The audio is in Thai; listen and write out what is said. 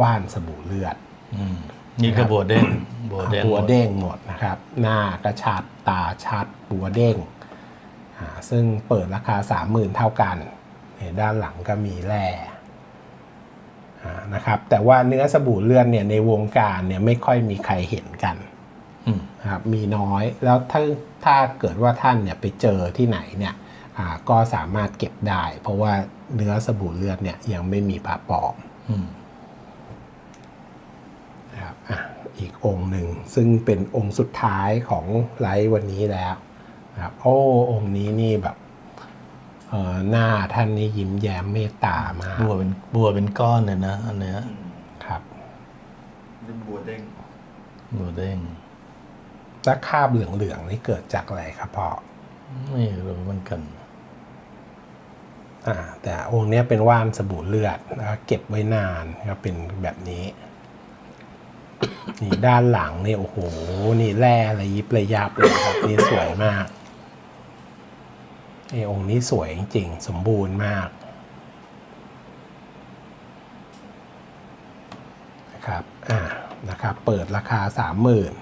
ว่านสบู่เลือดอืมนี่ก็บัวเด้งบัวเด้งบัวหมดเด้งหมดนะครับ หน้ากระชัดตาชัดบัวเด้งอ่าซึ่งเปิดราคา 30,000 เท่ากันเนี่ยด้านหลังก็มีแร่อ่านะครับแต่ว่าเนื้อสบู่เลือดเนี่ยในวงการเนี่ยไม่ค่อยมีใครเห็นกันอืมนะครับมีน้อยแล้วถ้าถ้าเกิดว่าท่านเนี่ยไปเจอที่ไหนเนี่ยอ่าก็สามารถเก็บได้ เพราะว่าเนื้อสบู่เลือดเนี่ยยังไม่มีผ่าปลอม อืม นะครับ อะอีกองค์หนึ่ง ซึ่งเป็นองค์สุดท้ายของไลฟ์วันนี้แล้วนะครับโอ้องค์นี้นี่แบบเอ่อหน้าท่านนี่ยิ้มแย้มเมตตามากบัวเป็นบัวเป็นก้อนเลยนะอันเนี้ยครับเป็นบัวเด้งบัวเด้งแล้วคราบเหลืองๆนี่เกิดจากอะไรครับพ่อไม่รู้เหมือนกันอ่าแต่องค์เนี้ยเป็นว่านสบู่เลือดแล้วเก็บไว้นานก็เป็นแบบนี้ นี่ด้านหลังนี่โอ้โห นี่แร่ระยิบระยับเลยครับ นี่สวยมากไอ้องค์นี้สวยจริงๆสมบูรณ์มากนะครับ อ่า นะครับ เปิดราคาสามหมื่น